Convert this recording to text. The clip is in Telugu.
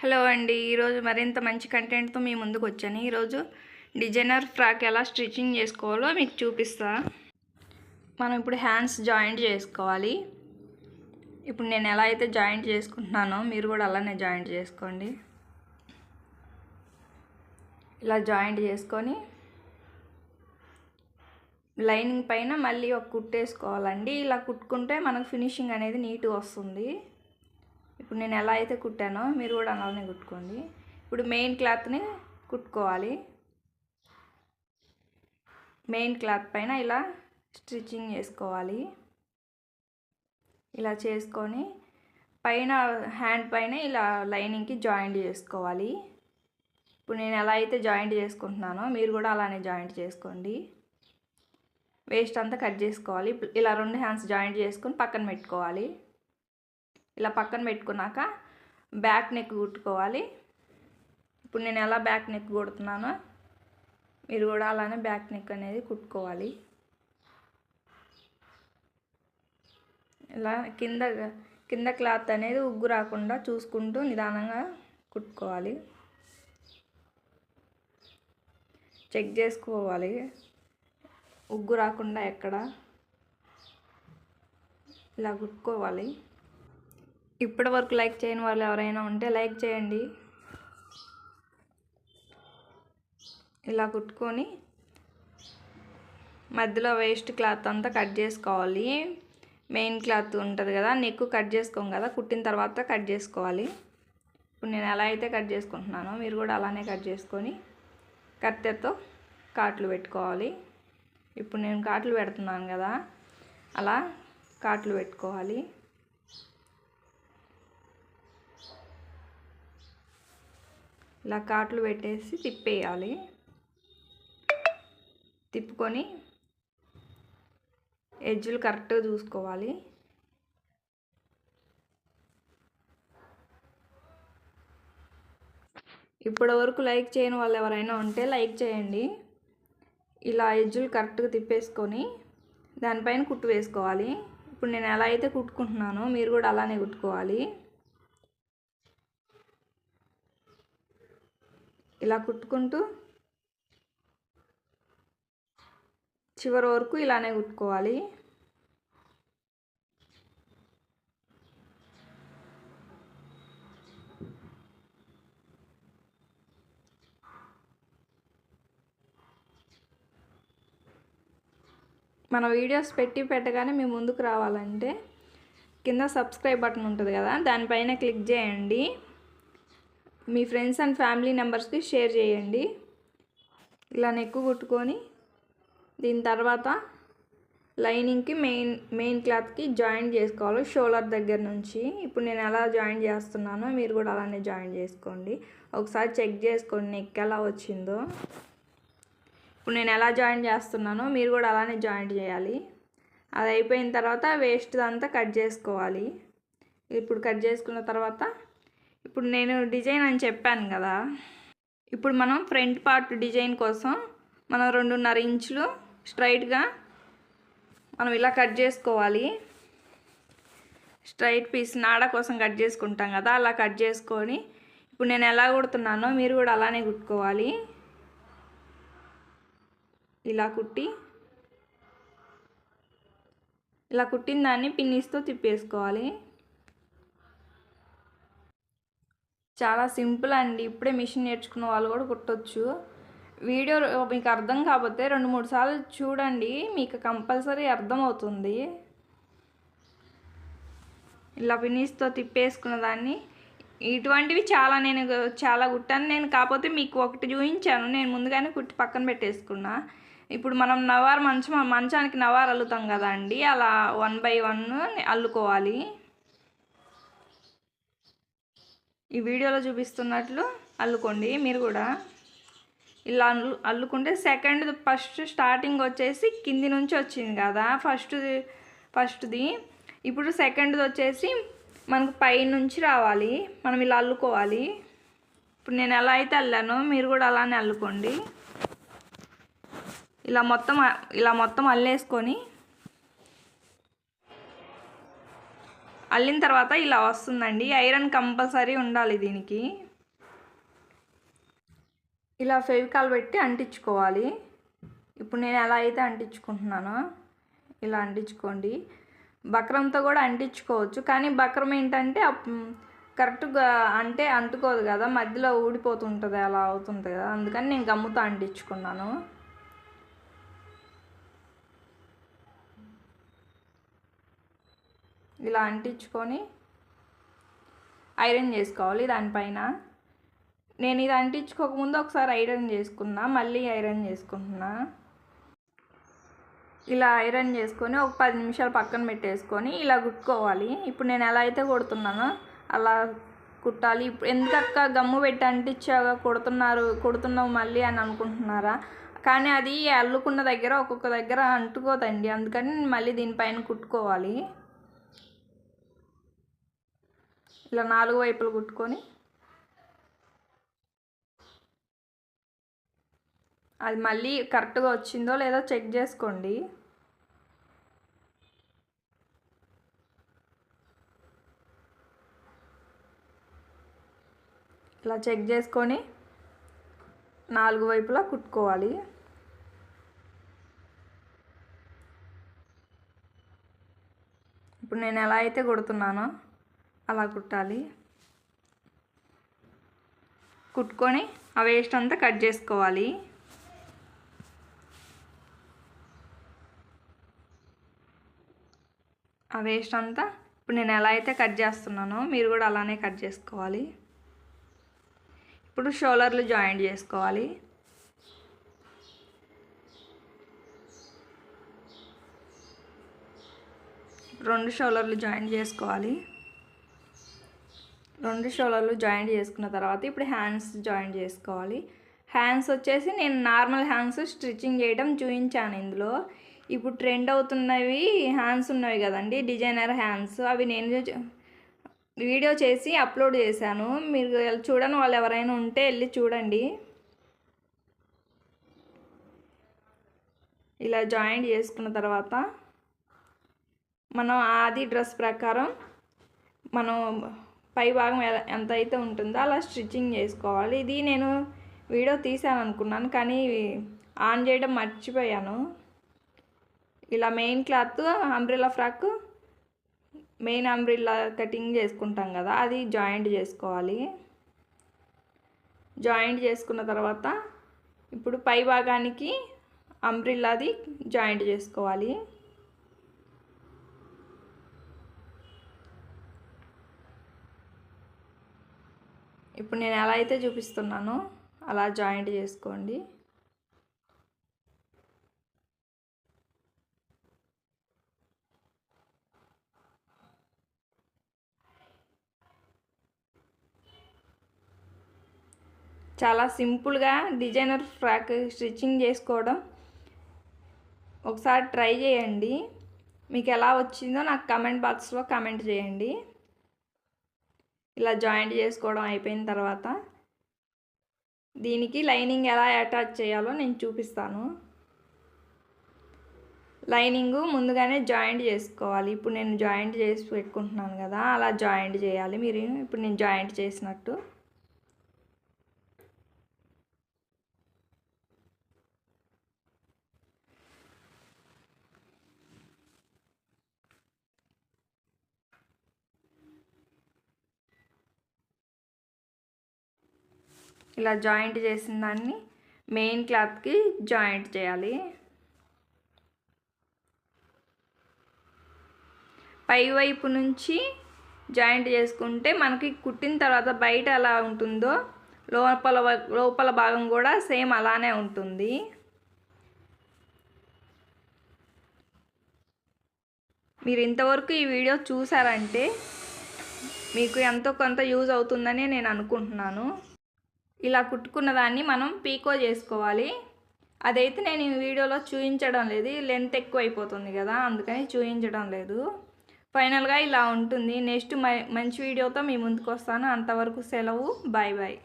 హలో అండి ఈరోజు మరింత మంచి కంటెంట్తో మీ ముందుకు వచ్చాను. ఈరోజు డిజైనర్ ఫ్రాక్ ఎలా స్టిచ్చింగ్ చేసుకోవాలో మీకు చూపిస్తా. మనం ఇప్పుడు హ్యాండ్స్ జాయింట్ చేసుకోవాలి. ఇప్పుడు నేను ఎలా అయితే జాయింట్ చేసుకుంటున్నానో మీరు కూడా అలానే జాయింట్ చేసుకోండి. ఇలా జాయింట్ చేసుకొని లైనింగ్ పైన మళ్ళీ ఒక కుట్టేసుకోవాలండి ఇలా కుట్టుకుంటే మనకు ఫినిషింగ్ అనేది నీట్గా వస్తుంది. ఇప్పుడు నేను ఎలా అయితే కుట్టానో మీరు కూడా అలానే కుట్టుకోండి. ఇప్పుడు మెయిన్ క్లాత్ని కుట్టుకోవాలి. మెయిన్ క్లాత్ పైన ఇలా స్టిచ్చింగ్ చేసుకోవాలి. ఇలా చేసుకొని పైన హ్యాండ్ పైన ఇలా లైనింగ్కి జాయింట్ చేసుకోవాలి. ఇప్పుడు నేను ఎలా అయితే జాయింట్ చేసుకుంటున్నానో మీరు కూడా అలానే జాయింట్ చేసుకోండి. వేస్ట్ అంతా కట్ చేసుకోవాలి. ఇలా రెండు హ్యాండ్స్ జాయింట్ చేసుకొని పక్కన పెట్టుకోవాలి. ఇలా పక్కన పెట్టుకున్నాక బ్యాక్ నెక్ కుట్టుకోవాలి. ఇప్పుడు నేను ఎలా బ్యాక్ నెక్ కుడుతున్నానో మీరు కూడా అలానే బ్యాక్ నెక్ అనేది కుట్టుకోవాలి. ఇలా కింద కింద క్లాత్ అనేది ఉగ్గు రాకుండా చూసుకుంటూ నిదానంగా కుట్టుకోవాలి. చెక్ చేసుకోవాలి. ఉగ్గు రాకుండా ఎక్కడ? ఇలా కుట్టుకోవాలి. ఇప్పటి వరకు లైక్ చేయని వాళ్ళు ఎవరైనా ఉంటే లైక్ చేయండి. ఇలా కుట్టుకొని మధ్యలో వేస్ట్ క్లాత్ అంతా కట్ చేసుకోవాలి. మెయిన్ క్లాత్ ఉంటుంది కదా నెక్ కట్ చేసుకోం కదా కుట్టిన తర్వాత కట్ చేసుకోవాలి. ఇప్పుడు నేను ఎలా అయితే కట్ చేసుకుంటున్నానో మీరు కూడా అలానే కట్ చేసుకొని కత్తెతో కాట్లు పెట్టుకోవాలి. ఇప్పుడు నేను కాట్లు పెడుతున్నాను కదా అలా కాట్లు పెట్టుకోవాలి. ఇలా కాట్లు పెట్టేసి తిప్పేయాలి. తిప్పుకొని ఎడ్జులు కరెక్ట్గా చూసుకోవాలి. ఇప్పటి వరకు లైక్ చేయని వాళ్ళు ఎవరైనా ఉంటే లైక్ చేయండి. ఇలా ఎడ్జులు కరెక్ట్గా తిప్పేసుకొని దానిపైన కుట్టు వేసుకోవాలి. ఇప్పుడు నేను ఎలా అయితే కుట్టుకుంటున్నానో మీరు కూడా అలానే కుట్టుకోవాలి. ఇలా కుట్టుకుంటూ చివరి వరకు ఇలానే కుట్టుకోవాలి. మన వీడియోస్ పెట్టి పెట్టగానే మీ ముందుకు రావాలంటే కింద సబ్స్క్రైబ్ బటన్ ఉంటుంది కదా దానిపైన క్లిక్ చేయండి. మీ ఫ్రెండ్స్ అండ్ ఫ్యామిలీ మెంబర్స్కి షేర్ చేయండి. ఇలా నెక్కు కుట్టుకొని దీని తర్వాత లైనింగ్కి మెయిన్ మెయిన్ క్లాత్కి జాయిన్ చేసుకోవాలి షోల్డర్ దగ్గర నుంచి. ఇప్పుడు నేను ఎలా జాయిన్ చేస్తున్నానో మీరు కూడా అలానే జాయిన్ చేసుకోండి. ఒకసారి చెక్ చేసుకోండి నెక్ ఎలా వచ్చిందో. ఇప్పుడు నేను ఎలా జాయిన్ చేస్తున్నానో మీరు కూడా అలానే జాయిన్ చేయాలి. అది అయిపోయిన తర్వాత వేస్ట్ అంతా కట్ చేసుకోవాలి. ఇప్పుడు కట్ చేసుకున్న తర్వాత ఇప్పుడు నేను డిజైన్ అని చెప్పాను కదా ఇప్పుడు మనం ఫ్రంట్ పార్ట్ డిజైన్ కోసం మనం రెండున్నర ఇంచులు స్ట్రైట్గా మనం ఇలా కట్ చేసుకోవాలి. స్ట్రైట్ పీస్ నాడ కోసం కట్ చేసుకుంటాం కదా అలా కట్ చేసుకొని ఇప్పుడు నేను ఎలా కుడుతున్నానో మీరు కూడా అలానే కుట్టుకోవాలి. ఇలా కుట్టి ఇలా కుట్టిన దాన్ని పిన్నిస్తో తిప్పేసుకోవాలి. చాలా సింపుల్ అండి. ఇప్పుడే మిషన్ నేర్చుకున్న వాళ్ళు కూడా కుట్టొచ్చు. వీడియో మీకు అర్థం కాకపోతే రెండు మూడు సార్లు చూడండి. మీకు కంపల్సరీ అర్థమవుతుంది. ఇలా ఫినిష్తో తిప్పేసుకున్న దాన్ని. ఇటువంటివి చాలా నేను చాలా కుట్టాను. నేను కాకపోతే మీకు ఒకటి చూపించాను. నేను ముందుగానే కుట్టి పక్కన పెట్టేసుకున్నా. ఇప్పుడు మనం నవారు మంచం మంచానికి నవారు అల్లుతాం కదా అండి. అలా వన్ బై వన్ అల్లుకోవాలి. ఈ వీడియోలో చూపిస్తున్నట్లు అల్లుకోండి మీరు కూడా. ఇలా అల్లు అల్లుకుంటే సెకండ్ ఫస్ట్ స్టార్టింగ్ వచ్చేసి కింది నుంచి వచ్చింది కదా ఫస్ట్ ఫస్ట్ది ఇప్పుడు సెకండ్ది వచ్చేసి మనకు పై నుంచి రావాలి మనం ఇలా అల్లుకోవాలి. ఇప్పుడు నేను ఎలా అయితే అల్లానో మీరు కూడా అలానే అల్లుకోండి. ఇలా మొత్తం ఇలా మొత్తం అల్లేసుకొని అల్లిన తర్వాత ఇలా వస్తుందండి. ఐరన్ కంపల్సరీ ఉండాలి దీనికి. ఇలా ఫెవికాల్ పెట్టి అంటించుకోవాలి. ఇప్పుడు నేను ఎలా అయితే అంటించుకుంటున్నానో ఇలా అంటించుకోండి. బక్రంతో కూడా అంటించుకోవచ్చు. కానీ బక్రం ఏంటంటే కరెక్ట్గా అంటే అంటుకోదు కదా. మధ్యలో ఊడిపోతుంటుంది అలా అవుతుంది కదా. అందుకని నేను గమ్ముతో అంటించుకున్నాను. ఇలా అంటించుకొని ఐరన్ చేసుకోవాలి దానిపైన. నేను ఇది అంటించుకోకముందు ఒకసారి ఐరన్ చేసుకున్నా మళ్ళీ ఐరన్ చేసుకుంటున్నా. ఇలా ఐరన్ చేసుకొని ఒక పది నిమిషాలు పక్కన పెట్టేసుకొని ఇలా కుట్టుకోవాలి ఇప్పుడు నేను ఎలా అయితే కుడుతున్నానో అలా కుట్టాలి. ఇప్పుడు ఎందుకక్క గమ్ము పెట్టి అంటించాగా కుడుతున్నారు కుడుతున్నావు మళ్ళీ అని అనుకుంటున్నారా? కానీ అది అల్లుకున్న దగ్గర ఒక్కొక్క దగ్గర అంటుకోదండి. అందుకని మళ్ళీ దీనిపైన కుట్టుకోవాలి. ఇలా నాలుగు వైపులు కుట్టుకొని అది మళ్ళీ కరెక్ట్గా వచ్చిందో లేదో చెక్ చేసుకోండి. ఇలా చెక్ చేసుకొని నాలుగు వైపులా కుట్టుకోవాలి. ఇప్పుడు నేను ఎలా అయితే కుడుతున్నానో అలా కుట్టాలి. కుట్టుకొని ఆ వేస్ట్ అంతా కట్ చేసుకోవాలి. ఆ వేస్ట్ అంతా ఇప్పుడు నేను ఎలా అయితే కట్ చేస్తున్నానో మీరు కూడా అలానే కట్ చేసుకోవాలి. ఇప్పుడు షోలర్లు జాయింట్ చేసుకోవాలి. రెండు షోలర్లు జాయింట్ చేసుకోవాలి. రెండు షోలర్లు జాయింట్ చేసుకున్న తర్వాత ఇప్పుడు హ్యాండ్స్ జాయింట్ చేసుకోవాలి. హ్యాండ్స్ వచ్చేసి నేను నార్మల్ హ్యాండ్స్ స్టిచ్చింగ్ చేయడం చూపించాను ఇందులో. ఇప్పుడు ట్రెండ్ అవుతున్నవి హ్యాండ్స్ ఉన్నవి కదండి డిజైనర్ హ్యాండ్స్. అవి నేను వీడియో చేసి అప్లోడ్ చేశాను. మీరు చూడని వాళ్ళు ఎవరైనా ఉంటే వెళ్ళి చూడండి. ఇలా జాయింట్ చేసుకున్న తర్వాత మనం ఆది డ్రెస్ ప్రకారం మనం పై భాగం ఎలా- ఎంత అయితే ఉంటుందో అలా స్టిచ్చింగ్ చేసుకోవాలి. ఇది నేను వీడియో తీసాను అనుకున్నాను కానీ ఆన్ చేయడం మర్చిపోయాను. ఇలా main cloth umbrella frock main umbrella cutting చేసుకుంటాం కదా అది జాయింట్ చేసుకోవాలి. జాయింట్ చేసుకున్న తర్వాత ఇప్పుడు పై భాగానికి అంబ్రిల్లాది జాయింట్ చేసుకోవాలి. ఇప్పుడు నేను ఎలా అయితే చూపిస్తున్నానో అలా జాయింట్ చేసుకోండి. చాలా సింపుల్గా డిజైనర్ ఫ్రాక్ స్టిచ్చింగ్ చేసుకోవడం ఒకసారి ట్రై చేయండి. మీకు ఎలా వచ్చిందో నాకు కమెంట్ బాక్స్లో కమెంట్ చేయండి. ఇలా జాయింట్ చేసుకోవడం అయిపోయిన తర్వాత దీనికి లైనింగ్ ఎలా అటాచ్ చేయాలో నేను చూపిస్తాను. లైనింగ్ ముందుగానే జాయింట్ చేసుకోవాలి. ఇప్పుడు నేను జాయింట్ చేసి పెట్టుకుంటున్నాను కదా అలా జాయింట్ చేయాలి. మీరు ఇప్పుడు నేను జాయింట్ చేసినట్టు ఇలా జాయింట్ చేసిన దాన్ని మెయిన్ క్లాత్కి జాయింట్ చేయాలి. పై వైపు నుంచి జాయింట్ చేసుకుంటే మనకి కుట్టిన తర్వాత బయట ఎలా ఉంటుందో లోపల లోపల భాగం కూడా సేమ్ అలానే ఉంటుంది. మీరు ఇంతవరకు ఈ వీడియో చూసారంటే మీకు ఎంతో కొంత యూజ్ అవుతుందని నేను అనుకుంటున్నాను. ఇలా కుట్టుకున్న దాన్ని మనం పీకో చేసుకోవాలి. అదైతే నేను ఈ వీడియోలో చూపించడం లేదు. లెంత్ ఎక్కువ అయిపోతుంది కదా అందుకని చూపించడం లేదు. ఫైనల్గా ఇలా ఉంటుంది. నెక్స్ట్ మంచి వీడియోతో మీ ముందుకు వస్తాను అంతవరకు సెలవు. Bye bye.